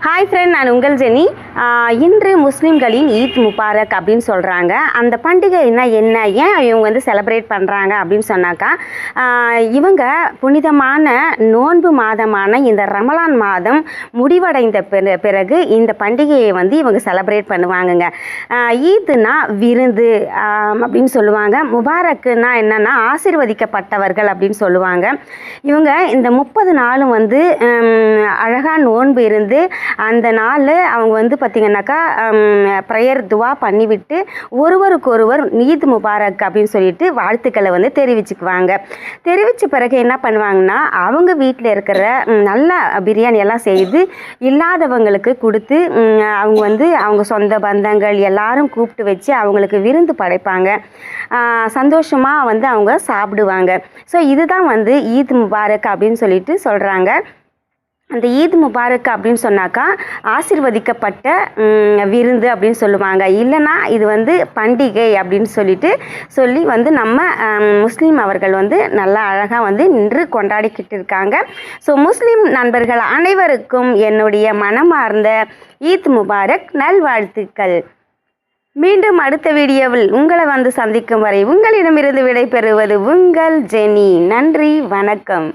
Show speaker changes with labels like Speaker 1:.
Speaker 1: Hi friend நான் உங்கள் Jenny ஆஹ் இன்று முஸ்லீம்களின் ஈத் முபாரக் அப்படின்னு சொல்கிறாங்க அந்த பண்டிகைனா என்ன? ஏன் இவங்க வந்து செலப்ரேட் பண்ணுறாங்க அப்படின்னு சொன்னாக்கா இவங்க புனிதமான நோன்பு மாதமான இந்த ரமலான் மாதம் முடிவடைந்த பிற பிறகு இந்த பண்டிகையை வந்து இவங்க செலப்ரேட் பண்ணுவாங்கங்க. ஆஹ் ஈத்னா விருந்து அப்படின்னு சொல்லுவாங்க. முபாரக்குன்னா என்னென்னா ஆசிர்வதிக்கப்பட்டவர்கள் அப்படின்னு சொல்லுவாங்க. இவங்க இந்த முப்பது நாளும் வந்து அழகாக நோன்பு இருந்து அந்த நாள் அவங்க வந்து பார்த்திங்கனாக்கா ப்ரேயர் துவா பண்ணிவிட்டு ஒருவருக்கொருவர் நீத் முபாரக் அப்படின்னு சொல்லிட்டு வாழ்த்துக்களை வந்து தெரிவிச்சுக்குவாங்க. தெரிவித்த பிறகு என்ன பண்ணுவாங்கன்னா அவங்க வீட்டில் இருக்கிற நல்ல பிரியாணி எல்லாம் செய்து இல்லாதவங்களுக்கு கொடுத்து அவங்க வந்து அவங்க சொந்த பந்தங்கள் எல்லாரும் கூப்பிட்டு வச்சு அவங்களுக்கு விருந்து படைப்பாங்க. சந்தோஷமாக வந்து அவங்க சாப்பிடுவாங்க. ஸோ இதுதான் வந்து ஈத் முபாரக் அப்படின்னு சொல்லிட்டு சொல்கிறாங்க அந்த ஈத் முபாரக் அப்படின்னு சொன்னாக்கா ஆசிர்வதிக்கப்பட்ட விருந்து அப்படின்னு சொல்லுவாங்க. இல்லைன்னா இது வந்து பண்டிகை அப்படின்னு சொல்லிட்டு சொல்லி வந்து நம்ம முஸ்லீம் அவர்கள் வந்து நல்லா அழகாக வந்து நின்று கொண்டாடிக்கிட்டு இருக்காங்க. ஸோ முஸ்லீம் நண்பர்கள் அனைவருக்கும் என்னுடைய மனமார்ந்த ஈத் முபாரக் நல்வாழ்த்துக்கள். மீண்டும் அடுத்த வீடியோவில் உங்களை வந்து சந்திக்கும் வரை உங்களிடமிருந்து விடைபெறுவது உங்கள் ஜெனி. நன்றி வணக்கம்.